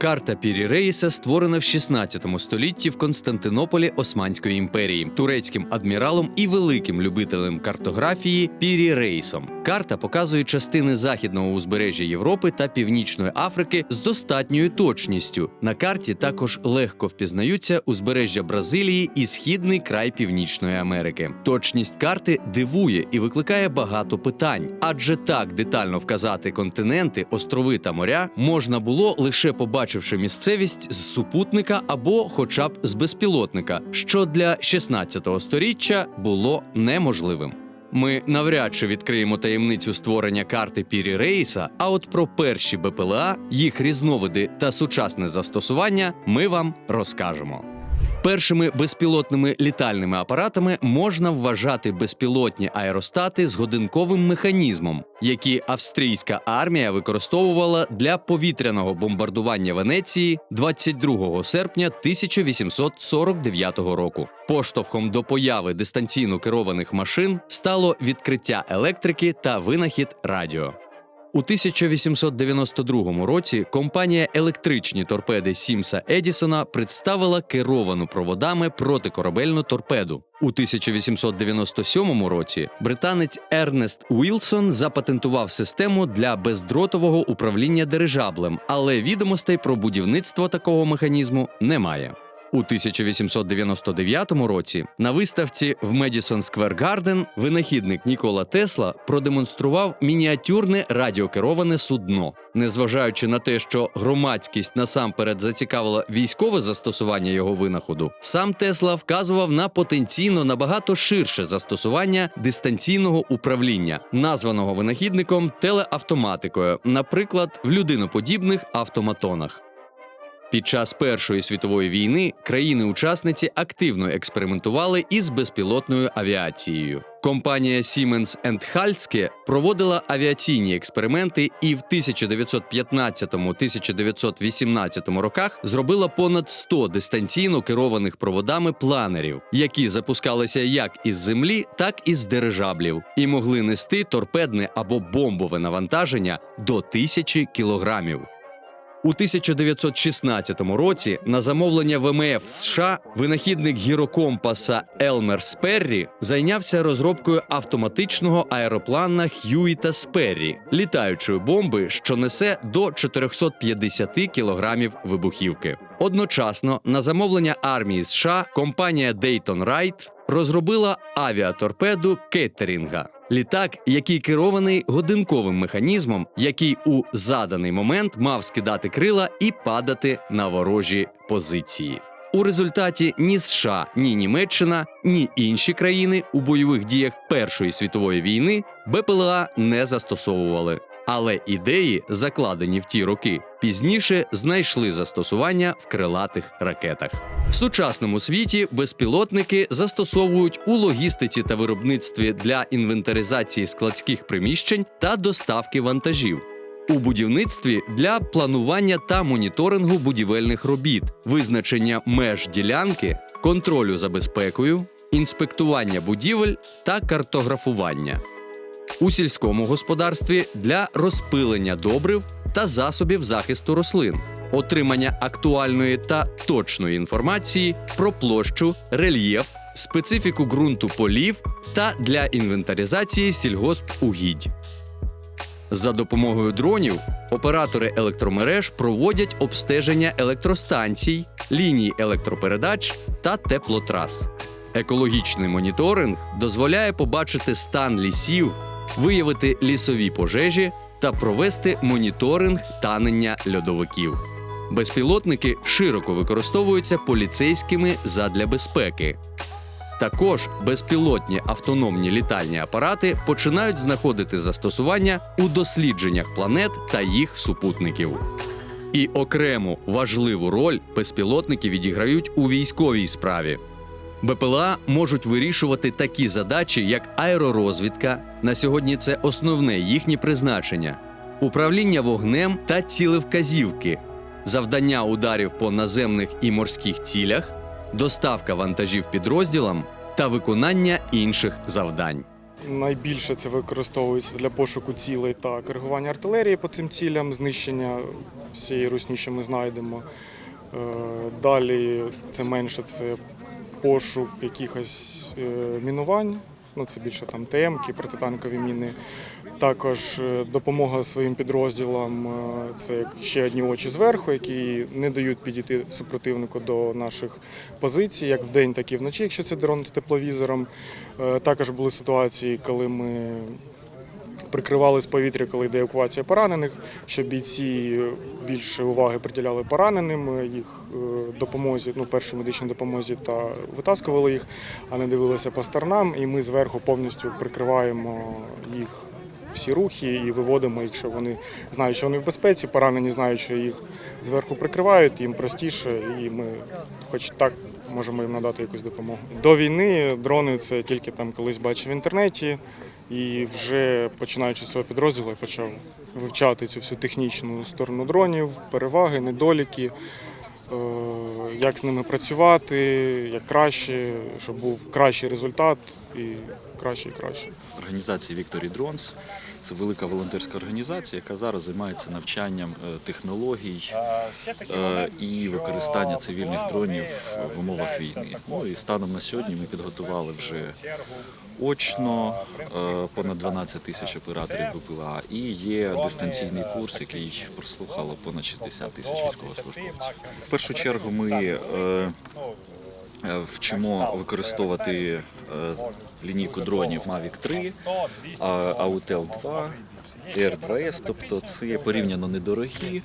Карта Пірірейса створена в 16 столітті в Константинополі Османської імперії турецьким адміралом і великим любителем картографії Пірірейсом. Карта показує частини західного узбережжя Європи та Північної Африки з достатньою точністю. На карті також легко впізнаються узбережжя Бразилії і східний край Північної Америки. Точність карти дивує і викликає багато питань, адже так детально вказати континенти, острови та моря можна було лише побачивши місцевість з супутника або, хоча б з безпілотника, що для 16 століття було неможливим. Ми навряд чи відкриємо таємницю створення карти Пірі Рейса, а от про перші БПЛА, їх різновиди та сучасне застосування ми вам розкажемо. Першими безпілотними літальними апаратами можна вважати безпілотні аеростати з годинковим механізмом, які австрійська армія використовувала для повітряного бомбардування Венеції 22 серпня 1849 року. Поштовхом до появи дистанційно керованих машин стало відкриття електрики та винахід радіо. У 1892 році компанія електричні торпеди Сімса Едісона представила керовану проводами протикорабельну торпеду. У 1897 році британець Ернест Уілсон запатентував систему для бездротового управління дирижаблем, але відомостей про будівництво такого механізму немає. У 1899 році на виставці в Медісон Сквер Гарден винахідник Нікола Тесла продемонстрував мініатюрне радіокероване судно. Незважаючи на те, що громадськість насамперед зацікавила військове застосування його винаходу, сам Тесла вказував на потенційно набагато ширше застосування дистанційного управління, названого винахідником телеавтоматикою, наприклад, в людиноподібних автоматонах. Під час Першої світової війни країни-учасниці активно експериментували із безпілотною авіацією. Компанія Siemens Halske проводила авіаційні експерименти і в 1915-1918 роках зробила понад 100 дистанційно керованих проводами планерів, які запускалися як із землі, так і з дирижаблів, і могли нести торпедне або бомбове навантаження до тисячі кілограмів. У 1916 році на замовлення ВМФ США винахідник гірокомпаса Елмер Сперрі зайнявся розробкою автоматичного аероплана Х'юіта Сперрі, літаючої бомби, що несе до 450 кілограмів вибухівки. Одночасно на замовлення армії США компанія Дейтон Райт розробила авіаторпеду Кеттерінга. Літак, який керований годинковим механізмом, який у заданий момент мав скидати крила і падати на ворожі позиції. У результаті ні США, ні Німеччина, ні інші країни у бойових діях Першої світової війни БПЛА не застосовували. Але ідеї, закладені в ті роки, пізніше знайшли застосування в крилатих ракетах. В сучасному світі безпілотники застосовують у логістиці та виробництві для інвентаризації складських приміщень та доставки вантажів. У будівництві для планування та моніторингу будівельних робіт, визначення меж ділянки, контролю за безпекою, інспектування будівель та картографування. У сільському господарстві для розпилення добрив та засобів захисту рослин, отримання актуальної та точної інформації про площу, рельєф, специфіку ґрунту полів та для інвентаризації сільгоспугідь. За допомогою дронів оператори електромереж проводять обстеження електростанцій, ліній електропередач та теплотрас. Екологічний моніторинг дозволяє побачити стан лісів, виявити лісові пожежі та провести моніторинг танення льодовиків. Безпілотники широко використовуються поліцейськими задля безпеки. Також безпілотні автономні літальні апарати починають знаходити застосування у дослідженнях планет та їх супутників. І окрему важливу роль безпілотники відіграють у військовій справі. БПЛА можуть вирішувати такі задачі, як аеророзвідка. На сьогодні це основне їхнє призначення, управління вогнем та цілевказівки, завдання ударів по наземних і морських цілях, доставка вантажів підрозділам та виконання інших завдань. Найбільше це використовується для пошуку цілей та коригування артилерії по цим цілям, знищення всієї русні, що ми знайдемо. Е, Далі це менше це пошук якихось е, мінувань. Ну, це більше там ТМ-ки, протитанкові міни. Також е, допомога своїм підрозділам е, це ще одні очі зверху, які не дають підійти супротивнику до наших позицій, як вдень, так і вночі, якщо це дрон з тепловізором. Також були ситуації, коли ми прикривали з повітря, коли йде евакуація поранених, щоб бійці більше уваги приділяли пораненим, е, їх е, допомозі, ну, першій медичній допомозі та витаскували їх, а не дивилися по сторонам. І ми зверху повністю прикриваємо їх всі рухи і виводимо, якщо вони знають, що вони в безпеці, поранені знають, що їх зверху прикривають, їм простіше, і ми, хоч так, можемо їм надати якусь допомогу. До війни дрони це тільки там колись бачив в інтернеті. І вже починаючи з цього підрозділу, я почав вивчати цю всю технічну сторону дронів, переваги, недоліки, е, як з ними працювати, як краще, щоб був кращий результат і краще і краще. Організація Victory Drones – це велика волонтерська організація, яка зараз займається навчанням е, технологій е, і використання цивільних дронів в умовах війни. Ну і станом на сьогодні ми підготували вже очно е, понад 12 тисяч операторів БПЛА і є дистанційний курс, який прослухало понад 60 тисяч військовослужбовців. В першу чергу ми е, вчимо використовувати е, лінійку дронів Mavic 3, а- Autel 2, R2S, тобто це порівняно недорогі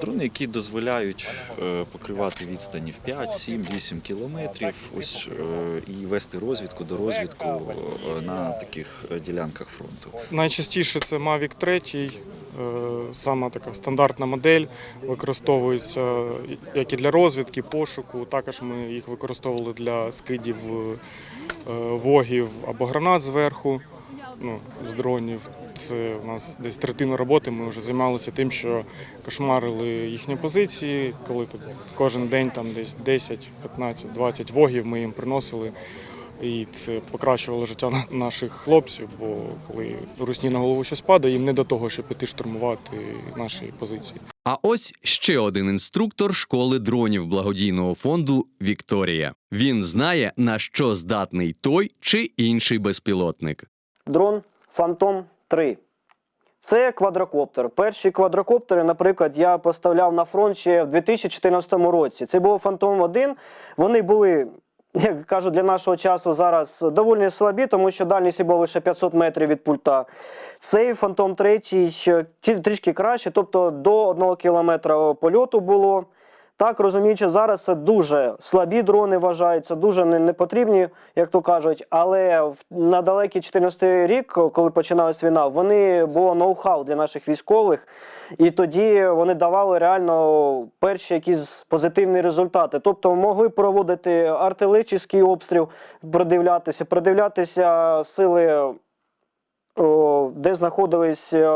дрони, які дозволяють е, покривати відстані в 5, 7, 8 кілометрів. Ось е, і вести розвідку до розвідку е, на таких ділянках фронту. Найчастіше це Mavic 3, е, сама така стандартна модель, використовується як і для розвідки, пошуку. Також ми їх використовували для скидів вогів або гранат зверху, ну, з дронів. Це у нас десь третина роботи. Ми вже займалися тим, що кошмарили їхні позиції, коли кожен день там десь 10, 15, 20 вогів ми їм приносили. І це покращувало життя наших хлопців, бо коли русні на голову щось падає, їм не до того, щоб піти штурмувати наші позиції. А ось ще один інструктор школи дронів благодійного фонду Вікторія. Він знає, на що здатний той чи інший безпілотник. дрон Phantom 3. Це квадрокоптер. Перші квадрокоптери, наприклад, я поставляв на фронт ще в 2014 році. Це був Phantom 1. Вони були, як кажуть, для нашого часу зараз доволі слабі, тому що дальність була лише 500 метрів від пульта. Цей Phantom 3 трішки краще, тобто до 1 кілометра польоту було. Так, розуміючи, зараз це дуже слабі дрони вважаються, дуже не- непотрібні, як то кажуть. Але на далекий 14 рік, коли починалась війна, вони було ноу-хау для наших військових, і тоді вони давали реально перші якісь позитивні результати. Тобто могли проводити артилерійський обстріл, продивлятися, продивлятися сили де знаходились е,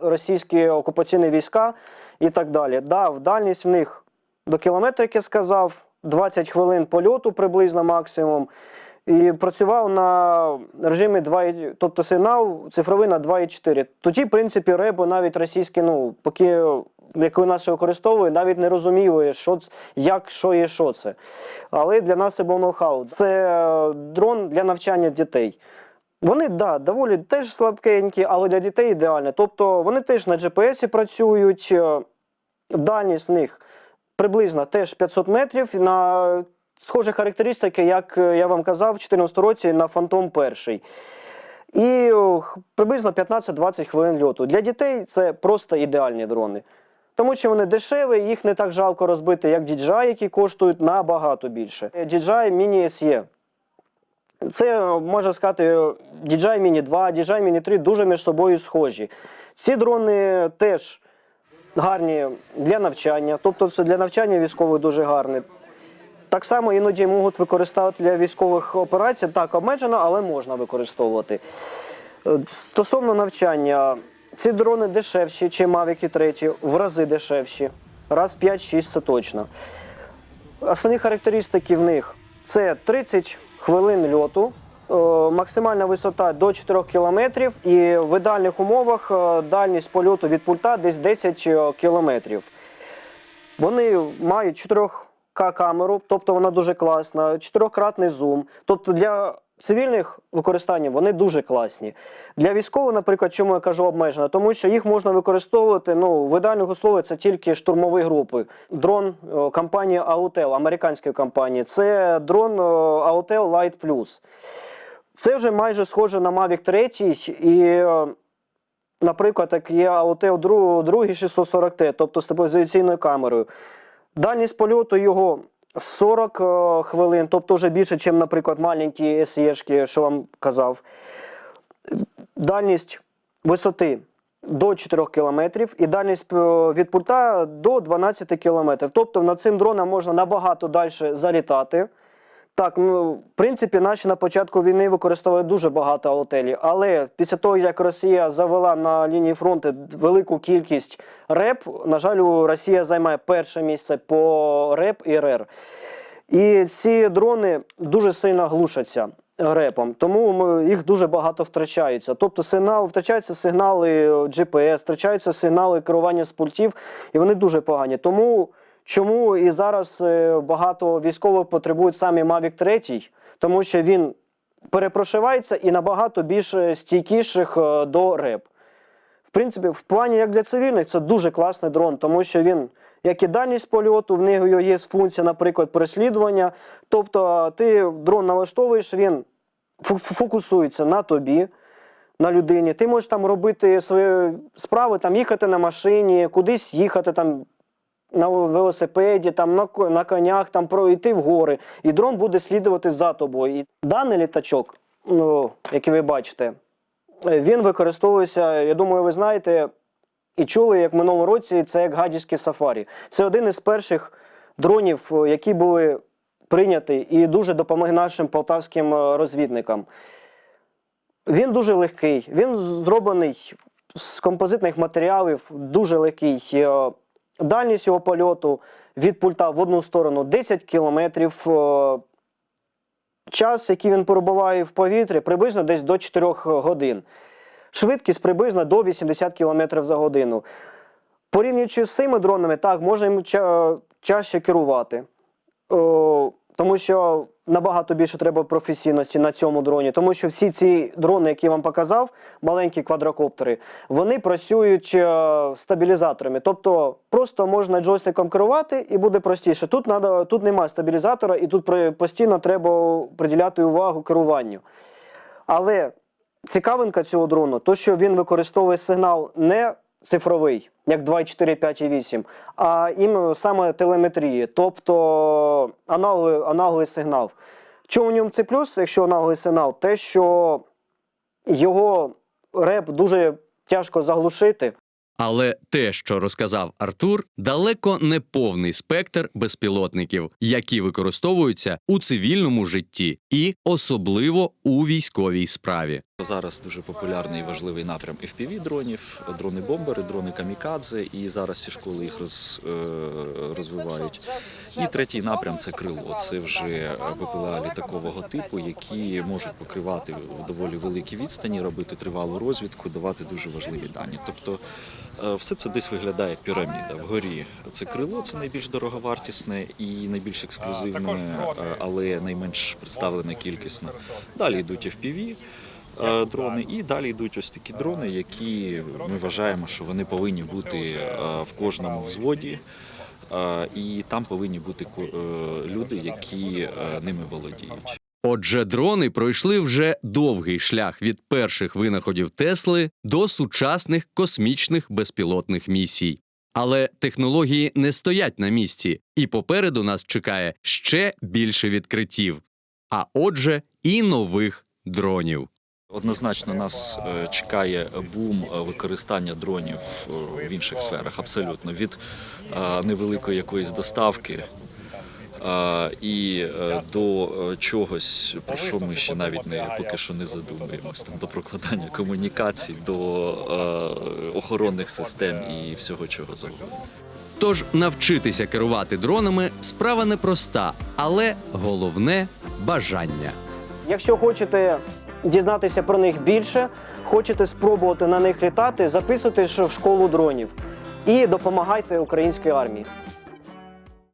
російські окупаційні війська і так далі. Да, в дальність в них до кілометра, як я сказав, 20 хвилин польоту приблизно максимум. І працював на режимі 2, тобто сигнал цифровий на 2,4. Тоді, в принципі, ребо навіть російські, ну, поки як ви наші використовують, навіть не розуміли, що, як, що і що це. Але для нас це був ноу-хау. Це е, дрон для навчання дітей. Вони да, доволі теж слабкенькі, але для дітей ідеально. Тобто вони теж на GPS працюють, е, дальність них приблизно теж 500 метрів. На схожі характеристики, як е, я вам казав, в 2014 році на Фантом перший. І приблизно 15-20 хвилин льоту. Для дітей це просто ідеальні дрони. Тому що вони дешеві, їх не так жалко розбити, як DJI, які коштують набагато більше. DJI Mini SE. Це можна сказати DJI Mini 2, DJI Mini 3 дуже між собою схожі. Ці дрони теж гарні для навчання, тобто це для навчання військових дуже гарні. Так само іноді можуть використовувати для військових операцій, так обмежено, але можна використовувати. Е, Стосовно навчання, ці дрони дешевші, ніж Mavic 3, в рази дешевші. Раз 5-6 це точно. Основні характеристики в них це 30 хвилин льоту Максимальна висота до 4 кілометрів і в ідеальних умовах е, дальність польоту від пульта десь 10 кілометрів. Вони мають 4К камеру, тобто вона дуже класна, чотирьохкратний зум. Тобто для цивільних використання вони дуже класні. Для військових, наприклад, чому я кажу обмежено? Тому що їх можна використовувати ну, в ідеальних условиях це тільки штурмові групи. Дрон компанії Autel, американської компанії, це дрон е, Autel Light Plus. Це вже майже схоже на Mavic 3 і. Наприклад, як є AOT 2 640T, тобто з стабілізаційною камерою. Дальність польоту його 40 е, хвилин, тобто вже більше, ніж, наприклад, маленькі SE-шки, що вам казав. Дальність висоти до 4 км і дальність е, від пульта до 12 км. Тобто над цим дроном можна набагато далі залітати. Так, ну в принципі, наші на початку війни використовували дуже багато готелів. Але після того, як Росія завела на лінії фронту велику кількість РЕП, на жаль, Росія займає перше місце по РЕП і РЕР. І ці дрони дуже сильно глушаться репом, тому їх дуже багато втрачається. Тобто сигнал, втрачаються сигнали GPS, втрачаються сигнали керування з пультів, і вони дуже погані. Тому чому і зараз е, багато військових потребують саме Mavic 3, тому що він перепрошивається і набагато більш стійкіших е, до реп. В принципі, в плані як для цивільних, це дуже класний дрон, тому що він, як і дальність польоту, в нього є функція, наприклад, переслідування. Тобто ти дрон налаштовуєш, він фокусується на тобі, на людині. Ти можеш там робити свої справи, там їхати на машині, кудись їхати там. На велосипеді, там на, на конях, там пройти в гори, і дрон буде слідувати за тобою. І даний літачок, ну, який ви бачите, Е, Він використовується, я думаю, ви знаєте і чули, як в минулому році це як гаджівський сафарі. Це один із перших дронів, е, які були прийняті і дуже допомогли нашим полтавським е, розвідникам. Він дуже легкий, він зроблений з композитних матеріалів, дуже легкий. Е, Дальність його польоту від пульта в одну сторону 10 кілометрів. е, Час, який він перебуває в повітрі, приблизно десь до 4 годин. Швидкість приблизно до 80 км за годину. Порівнюючи з цими дронами, так, можна їм ча- чаще керувати. О, тому що набагато більше треба професійності на цьому дроні. Тому що всі ці дрони, які я вам показав, маленькі квадрокоптери, вони працюють е, стабілізаторами. Тобто просто можна джойстиком керувати і буде простіше. Тут, надо, тут немає стабілізатора, і тут постійно треба приділяти увагу керуванню. Але цікавинка цього дрону, то що він використовує сигнал не цифровий, як 2,4, 5 і 8, а іменно саме телеметрії, тобто аналоговий, аналоговий сигнал. Чому в ньому це плюс, якщо аналоговий сигнал? Те, що його реп дуже тяжко заглушити. Але те, що розказав Артур, далеко не повний спектр безпілотників, які використовуються у цивільному житті і особливо у військовій справі. Зараз дуже популярний і важливий напрям fpv дронів, дрони-бомбери, дрони камікадзе, і зараз ці школи їх роз, е, розвивають. І третій напрям це крило. Це вже ВПЛА літакового типу, які можуть покривати доволі великі відстані, робити тривалу розвідку, давати дуже важливі дані. Тобто е, все це десь виглядає як піраміда. Вгорі це крило, це найбільш дороговартісне і найбільш ексклюзивне, е, але найменш представлене кількісно. Далі йдуть FPV, дрони, і далі йдуть ось такі дрони, які ми вважаємо, що вони повинні бути е, в кожному взводі. е, І там повинні бути е, люди, які е, ними володіють. Отже, дрони пройшли вже довгий шлях від перших винаходів Тесли до сучасних космічних безпілотних місій. Але технології не стоять на місці, і попереду нас чекає ще більше відкриттів. А отже, і нових дронів. Однозначно нас е, чекає бум е, використання дронів е, в інших сферах, абсолютно від невеликої якоїсь доставки. І до чогось, про що ми ще навіть не поки що не задумуємось, там до прокладання комунікацій, до охоронних систем і всього чого завгодно. Тож навчитися керувати дронами справа непроста, але головне бажання. Якщо хочете дізнатися про них більше, хочете спробувати на них літати, записуйтесь в школу дронів і допомагайте українській армії.